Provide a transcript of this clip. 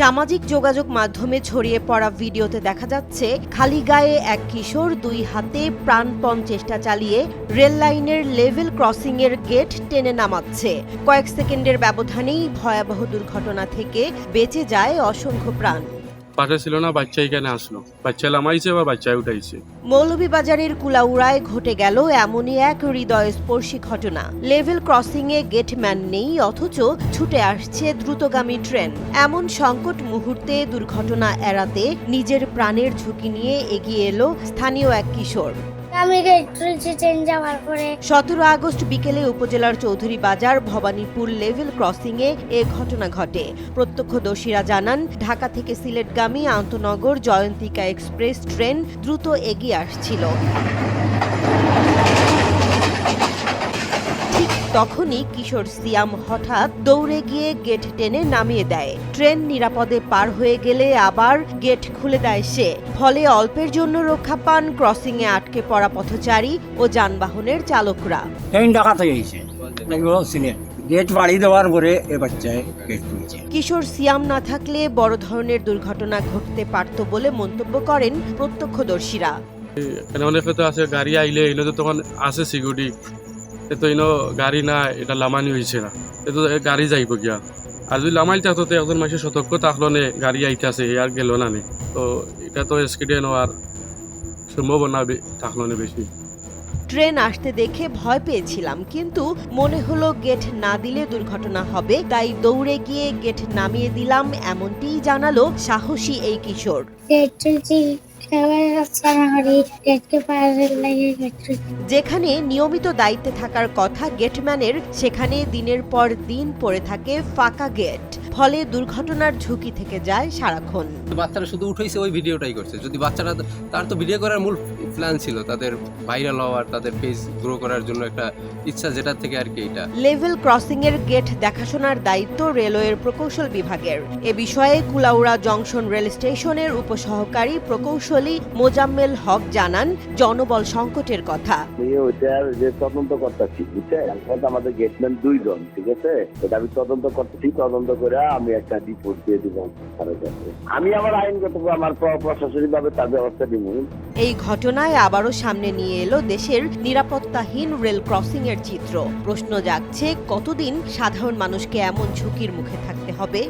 সামাজিক যোগাযোগ মাধ্যমে ছড়িয়ে পড়া ভিডিওতে দেখা যাচ্ছে খালি গায়ে এক কিশোর দুই হাতে প্রাণপণ চেষ্টা চালিয়ে রেল লাইনের লেভেল ক্রসিংয়ের গেট টেনে নামাচ্ছে। কয়েক সেকেন্ডের ব্যবধানেই ভয়াবহ দুর্ঘটনা থেকে বেঁচে যায় অসংখ্য প্রাণ। পাশে ছিল না, বাচ্চা এখানে আসলো। বাচ্চা লামাইছে বা বাচ্চায় উঠাইছে? মৌলভীবাজারের কুলাউড়ায় ঘটে গেল এমনই এক হৃদয়স্পর্শী ঘটনা। লেভেল ক্রসিংয়ে গেটম্যান নেই, অথচ ছুটে আসছে দ্রুতগামী ট্রেন। এমন সংকট মুহূর্তে দুর্ঘটনা এড়াতে নিজের প্রাণের ঝুঁকি নিয়ে এগিয়ে এলো স্থানীয় এক কিশোর। সতেরো আগস্ট বিকেলে উপজেলার চৌধুরী বাজার, ভবানীপুর লেভেল ক্রসিং এ ঘটনা ঘটে। প্রত্যক্ষদর্শীরা জানান, ঢাকা থেকে সিলেটগামী আন্তনগর জয়ন্তিকা এক্সপ্রেস ট্রেন দ্রুত এগিয়ে আসছিল। তখনই কিশোর সিয়াম হঠাৎ দৌড়ে গিয়ে গেট টেনে নামিয়ে দেয়। ট্রেন নিরাপদে পার হয়ে গেলে আবার গেট খুলে দেয় সে। ফলে অল্পের জন্য রক্ষা পান ক্রসিংয়ে আটকে পড়া পথচারী ও যানবাহনের চালকরা। ট্রেন ঢাকা থেকে এসে এগুলো সিলেট গেট বাড়ি দেওয়ার পরে এ বাচ্চায় গেট তুলছে কিশোর সিয়াম না থাকলে বড় ধরনের দুর্ঘটনা ঘটতে পারত বলে মন্তব্য করেন প্রত্যক্ষদর্শীরা। এখানে অনেকে তো আছে গাড়ি আইলে এনে তো তখন আছে সিকিউরিটি এ তো ইনো গাড়ি না এটা লামানি হয়েছে না। এ তো গাড়ি যাইব গিয়া। আর যদি লামাইল থাকতো তো একজন মানুষের সতর্ক থাকল নে গাড়ি আইতে আছে আর গেল না নে। তো এটা তো স্কিডেন হওয়ার সম্ভাবনা বে- থাকল না বেশি। ট্রেন আসতে দেখে ভয় পেয়েছিলাম কিন্তু মনে হলো গেট না দিলে দুর্ঘটনা হবে তাই দৌড়ে গিয়ে গেট নামিয়ে দিলাম এমনটিই জানালো সাহসী এই কিশোর। যেখানে নিয়মিত দায়িত্বে থাকার কথা গেটম্যানের সেখানে দিনের পর দিন পড়ে থাকে ফাঁকা গেট। ফলে দুর্ঘটনার ঝুঁকি থেকে যায় সারাক্ষণ। বাচ্চারা শুধু উঠেছে ওই ভিডিওটাই করছে। যদি বাচ্চারা তার তো ভিডিও করার মূল প্ল্যান ছিল তাদের ভাইরাল হওয়ার তাদের পেজ গ্রো করার জন্য একটা ইচ্ছা যেটা থেকে আর কি এটা লেভেল ক্রসিং এর গেট দেখাশোনার দায়িত্ব রেলওয়ের প্রকৌশল বিভাগের। এ বিষয়ে কুলাউড়া জংশন রেল স্টেশনের উপসহকারী প্রকৌশলী মোজাম্মেল হক জানান জনবল সংকটের কথা। ওইটার যে তদন্ত করতেছি বুঝছে এখন আমাদের গেটম্যান দুইজন ঠিক আছে? এটা আমি তদন্ত করতেছি তদন্ত করে আমি একটা রিপোর্ট দিয়ে দিব আমি আমার আইনগত আমার প্রশাসনিক ভাবে তার ব্যবস্থা দিব এই ঘটনায় আবারও সামনে নিয়ে এলো দেশের নিরাপত্তাহীন রেল ক্রসিং এর চিত্র। প্রশ্ন জাগছে কতদিন সাধারণ মানুষকে এমন ঝুঁকির মুখে থাকতে হবে?